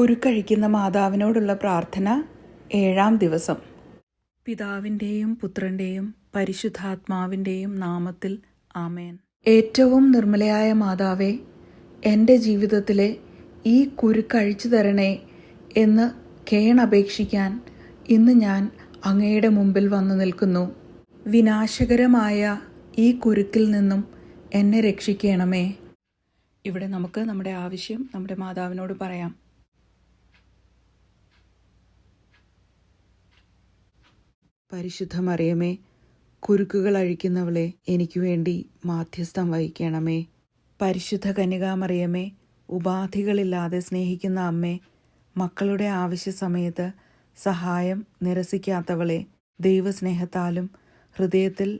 കുരുക്കഴിക്കുന്ന മാതാവിനോടുള്ള പ്രാർത്ഥന ഏഴാം ദിവസം. പിതാവിന്റെയും പുത്രന്റെയും പരിശുദ്ധാത്മാവിന്റെയും നാമത്തിൽ ആമേൻ. ഏറ്റവും നിർമ്മലയായ മാതാവേ എന്റെ ജീവിതത്തിലെ ഈ കുരുക്കഴിച്ചു തരണേ എന്ന് കേണപേക്ഷിക്കാൻ ഇന്ന് ഞാൻ അങ്ങയുടെ മുമ്പിൽ വന്നു നിൽക്കുന്നു. വിനാശകരമായ ഈ കുരുക്കിൽ നിന്നും എന്നെ രക്ഷിക്കണമേ. ഇവിടെ നമുക്ക് നമ്മുടെ ആവശ്യം നമ്മുടെ മാതാവിനോട് പറയാം. പരിശുദ്ധ മറിയമേ കുരുക്കുകൾ അഴിക്കുന്നവളെ എനിക്ക് വേണ്ടി മാധ്യസ്ഥം വഹിക്കണമേ. പരിശുദ്ധ കന്യകാമറിയമേ ഉപാധികളില്ലാതെ സ്നേഹിക്കുന്ന അമ്മേ മക്കളുടെ ആവശ്യ സമയത്ത് സഹായം നിരസിക്കാത്തവളെ ദൈവസ്നേഹത്താലും ഹൃദയത്തിൽ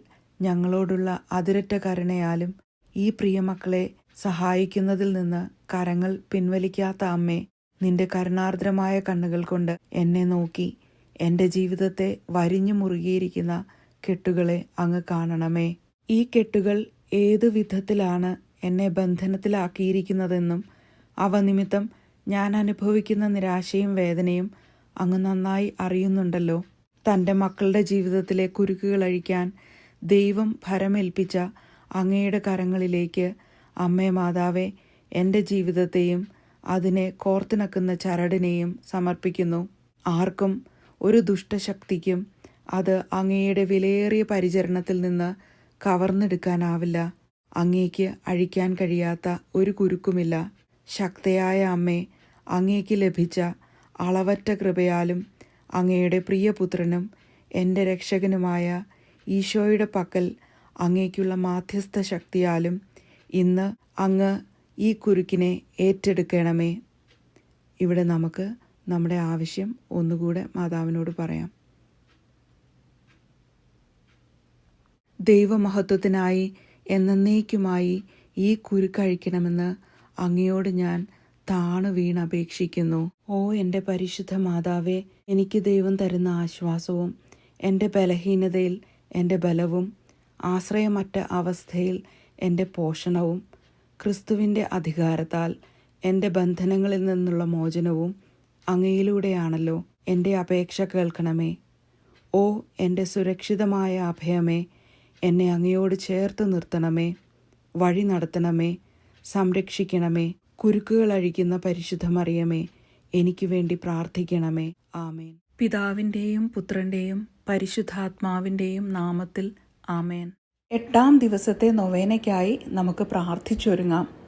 ഞങ്ങളോടുള്ള അതിരറ്റ കരുണയാലും ഈ പ്രിയമക്കളെ സഹായിക്കുന്നതിൽ നിന്ന് കരങ്ങൾ പിൻവലിക്കാത്ത അമ്മേ നിന്റെ കരുണാർദ്രമായ കണ്ണുകൾ കൊണ്ട് എന്നെ നോക്കി എന്റെ ജീവിതത്തെ വരിഞ്ഞു മുറുകിയിരിക്കുന്ന കെട്ടുകളെ അങ്ങ് കാണണമേ. ഈ കെട്ടുകൾ ഏതു വിധത്തിലാണ് എന്നെ ബന്ധനത്തിലാക്കിയിരിക്കുന്നതെന്നും അവ നിമിത്തം ഞാൻ അനുഭവിക്കുന്ന നിരാശയും വേദനയും അങ്ങ് നന്നായി അറിയുന്നുണ്ടല്ലോ. തന്റെ മക്കളുടെ ജീവിതത്തിലെ കുരുക്കുകൾ അഴിക്കാൻ ദൈവം ഭരമേൽപ്പിച്ച അങ്ങയുടെ കരങ്ങളിലേക്ക് അമ്മേ മാതാവേ എന്റെ ജീവിതത്തെയും അതിനെ കോർത്തിണക്കുന്ന ചരടിനെയും സമർപ്പിക്കുന്നു. ആർക്കും ഒരു ദുഷ്ടശക്തിക്കും അത് അങ്ങയുടെ വിലയേറിയ പരിചരണത്തിൽ നിന്ന് കവർന്നെടുക്കാനാവില്ല. അങ്ങേക്ക് അഴിക്കാൻ കഴിയാത്ത ഒരു കുരുക്കുമില്ല. ശക്തയായ അമ്മേ അങ്ങേക്ക് ലഭിച്ച അളവറ്റ കൃപയാലും അങ്ങയുടെ പ്രിയപുത്രനും എന്റെ രക്ഷകനുമായ ഈശോയുടെ പക്കൽ അങ്ങേക്കുള്ള മാധ്യസ്ഥ ശക്തിയാലും ഇന്ന് അങ്ങ് ഈ കുരുക്കിനെ ഏറ്റെടുക്കണമേ. ഇവിടെ നമുക്ക് നമ്മുടെ ആവശ്യം ഒന്നുകൂടെ മാതാവിനോട് പറയാം. ദൈവമഹത്വത്തിനായി എന്നേക്കുമായി ഈ കുരുക്കഴിക്കണമെന്ന് അങ്ങയോട് ഞാൻ താണു വീണപേക്ഷിക്കുന്നു. ഓ എന്റെ പരിശുദ്ധ മാതാവേ എനിക്ക് ദൈവം തരുന്ന ആശ്വാസവും എന്റെ ബലഹീനതയിൽ എന്റെ ബലവും ആശ്രയമറ്റ അവസ്ഥയിൽ എന്റെ പോഷണവും ക്രിസ്തുവിന്റെ അധികാരത്താൽ എന്റെ ബന്ധനങ്ങളിൽ നിന്നുള്ള മോചനവും അങ്ങയിലൂടെയാണല്ലോ എന്റെ അപേക്ഷ കേൾക്കണമേ. ഓ എന്റെ സുരക്ഷിതമായ അഭയമേ എന്നെ അങ്ങയോട് ചേർത്ത് നിർത്തണമേ വഴി നടത്തണമേ സംരക്ഷിക്കണമേ കുരുക്കുകൾ അഴിക്കുന്ന പരിശുദ്ധ മറിയമേ എനിക്ക് വേണ്ടി പ്രാർത്ഥിക്കണമേ. ആമേൻ. പിതാവിന്റെയും പുത്രന്റെയും പരിശുദ്ധാത്മാവിന്റെയും നാമത്തിൽ ആമേൻ. എട്ടാം ദിവസത്തെ നൊവേനയ്ക്കായി നമുക്ക് പ്രാർത്ഥിച്ചൊരുങ്ങാം.